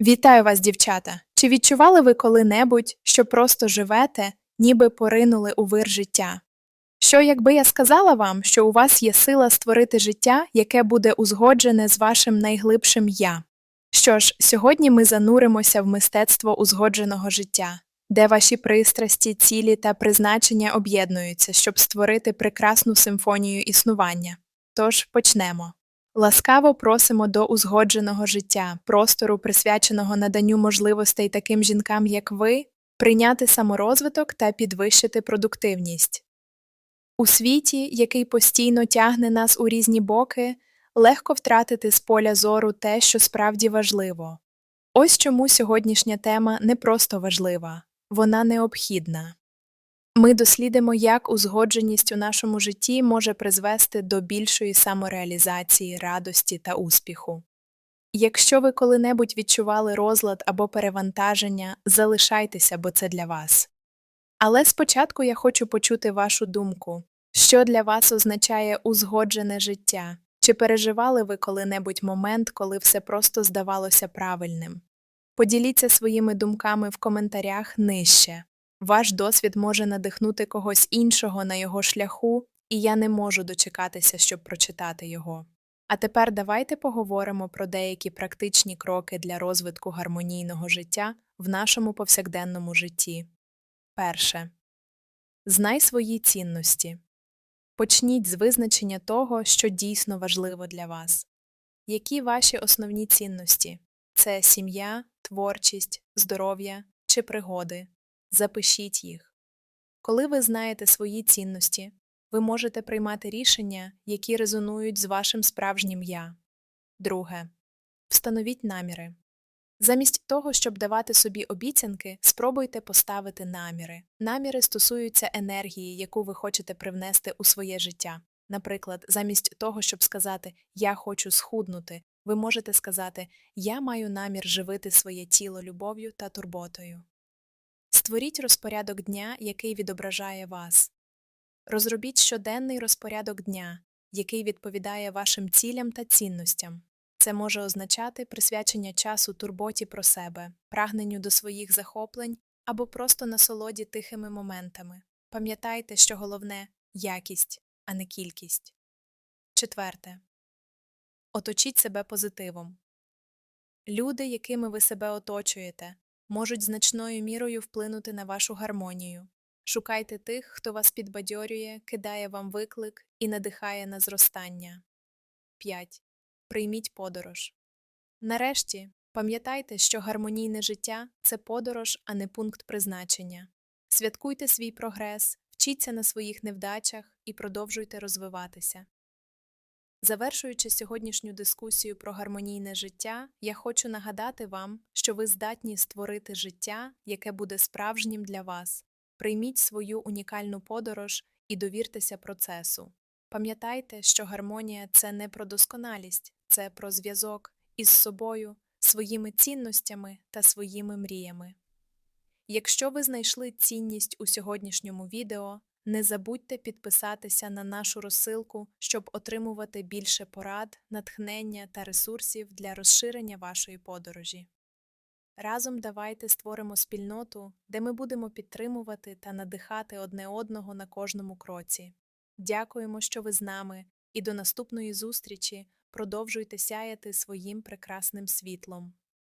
Вітаю вас, дівчата! Чи відчували ви коли-небудь, що просто живете, ніби поринули у вир життя? Що, якби я сказала вам, що у вас є сила створити життя, яке буде узгоджене з вашим найглибшим я? Що ж, сьогодні ми зануримося в мистецтво узгодженого життя, де ваші пристрасті, цілі та призначення об'єднуються, щоб створити прекрасну симфонію існування. Тож почнемо. Ласкаво просимо до узгодженого життя, простору, присвяченого наданню можливостей таким жінкам, як ви, прийняти саморозвиток та підвищити продуктивність. У світі, який постійно тягне нас у різні боки, легко втратити з поля зору те, що справді важливо. Ось чому сьогоднішня тема не просто важлива, вона необхідна. Ми дослідимо, як узгодженість у нашому житті може призвести до більшої самореалізації, радості та успіху. Якщо ви коли-небудь відчували розлад або перевантаження, залишайтеся, бо це для вас. Але спочатку я хочу почути вашу думку, що для вас означає узгоджене життя, чи переживали ви коли-небудь момент, коли все просто здавалося правильним? Поділіться своїми думками в коментарях нижче. Ваш досвід може надихнути когось іншого на його шляху, і я не можу дочекатися, щоб прочитати його. А тепер давайте поговоримо про деякі практичні кроки для розвитку гармонійного життя в нашому повсякденному житті. Перше. Знай свої цінності. Почніть з визначення того, що дійсно важливо для вас. Які ваші основні цінності? Це сім'я, творчість, здоров'я чи пригоди. Запишіть їх. Коли ви знаєте свої цінності, ви можете приймати рішення, які резонують з вашим справжнім я. Друге. Встановіть наміри. Замість того, щоб давати собі обіцянки, спробуйте поставити наміри. Наміри стосуються енергії, яку ви хочете привнести у своє життя. Наприклад, замість того, щоб сказати Я хочу схуднути, ви можете сказати Я маю намір живити своє тіло любов'ю та турботою. Створіть розпорядок дня, який відображає вас. Розробіть щоденний розпорядок дня, який відповідає вашим цілям та цінностям. Це може означати присвячення часу турботі про себе, прагненню до своїх захоплень або просто насолоді тихими моментами. Пам'ятайте, що головне якість, а не кількість. Четверте. Оточіть себе позитивом. Люди, якими ви себе оточуєте, можуть значною мірою вплинути на вашу гармонію. Шукайте тих, хто вас підбадьорює, кидає вам виклик і надихає на зростання. 5. Прийміть подорож. Нарешті, пам'ятайте, що гармонійне життя це подорож, а не пункт призначення. Святкуйте свій прогрес, вчіться на своїх невдачах і продовжуйте розвиватися. Завершуючи сьогоднішню дискусію про гармонійне життя, я хочу нагадати вам, що ви здатні створити життя, яке буде справжнім для вас. Прийміть свою унікальну подорож і довіртеся процесу. Пам'ятайте, що гармонія це не про досконалість, це про зв'язок із собою, своїми цінностями та своїми мріями. Якщо ви знайшли цінність у сьогоднішньому відео, не забудьте підписатися на нашу розсилку, щоб отримувати більше порад, натхнення та ресурсів для розширення вашої подорожі. Разом давайте створимо спільноту, де ми будемо підтримувати та надихати одне одного на кожному кроці. Дякуємо, що ви з нами, і до наступної зустрічі продовжуйте сяяти своїм прекрасним світлом.